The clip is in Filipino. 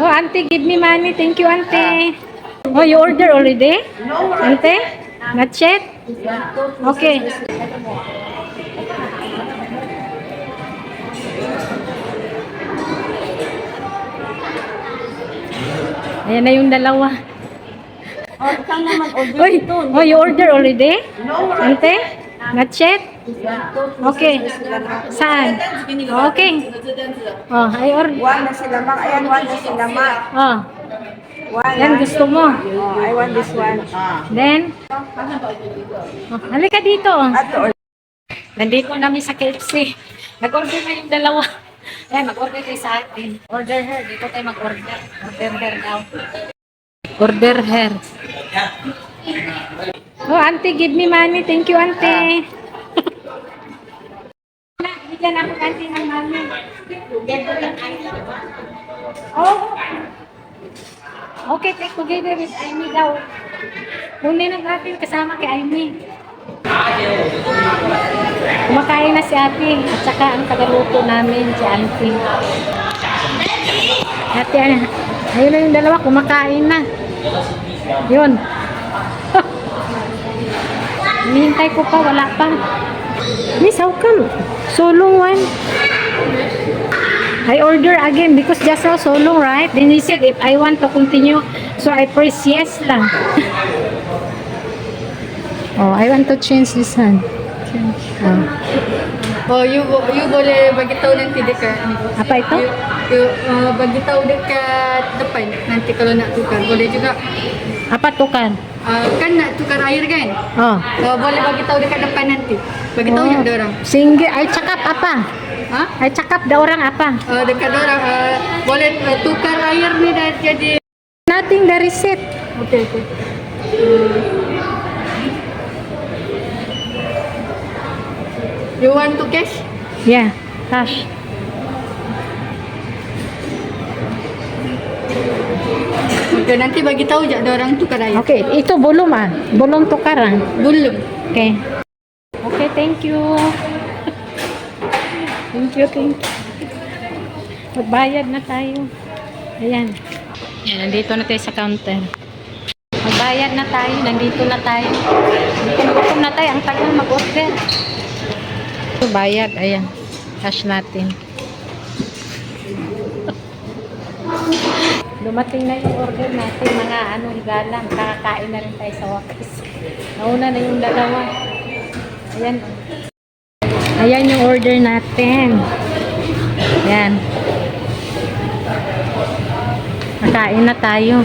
Oh, auntie, give me money. Thank you, auntie. Oh, you order already? No. Auntie? Not yet? Okay. Ayan na yung dalawa. Oh, saan naman order ito? oh, you order already? Ante? Not yet? Okay. Saan? Okay. Oh, I order. One na sila mak. Ayan, one na sila mak. Oh, One. yan gusto mo. Oh, I want this one. Then, oh, halika dito. Nandito namin sa KFC. Nag-order na yung dalawa. Ayan, mag-order kayo sa atin. Order her. Dito tayo mag-order. Order her daw. Order her. Oh, auntie, give me money. Thank you, auntie. Bigyan ako auntie ng money. Oh. Okay, take together with Amy daw. Kunin ng atin kasama kay Amy. Kumakain na si ate at saka ang tagaluto namin si auntie. Ate, ayun na yung dalawa, kumakain na. Yun. Hinihintay ko pa, wala pa. Miss, how come? Solong one. I order again because just now solong, right? Then he said if I want to continue, so I press yes lang. oh, I want to change this one. Oh. Oh, you you boleh bagi tahu nanti dekat. Apa itu? You, you uh, bagi tahu dekat depan nanti kalau nak tukar. Boleh juga. Apa tukar? Uh, kan nak tukar air kan? Oh. Uh, boleh bagi tahu dekat depan nanti. Bagi tahu oh. ada orang. Singgi, ay cakap apa? Ha? Ay cakap da orang apa? Uh, dekat orang uh, boleh uh, tukar air ni dah jadi Nothing the receipt. Okey okey. You want to cash? Yeah, cash. Okay, nanti bagi tahu ada orang tukar air. Okay, ito bulong ah. Bulong tukar ah. Belum. Okay. Okay, thank you. thank you, thank you. Magbayad na tayo. Ayan. Yan, nandito na tayo sa counter. Magbayad na tayo. Nandito na tayo. Gutom, gutom na tayo. Ang tagal mag-order. Ito, bayad. Ayan. Cash natin. Dumating na yung order natin, mga ano, higalang. Kakakain na rin tayo sa wakas. Nauna na yung dalawa. Ayan. Ayan yung order natin. Ayan. Nakain na tayo.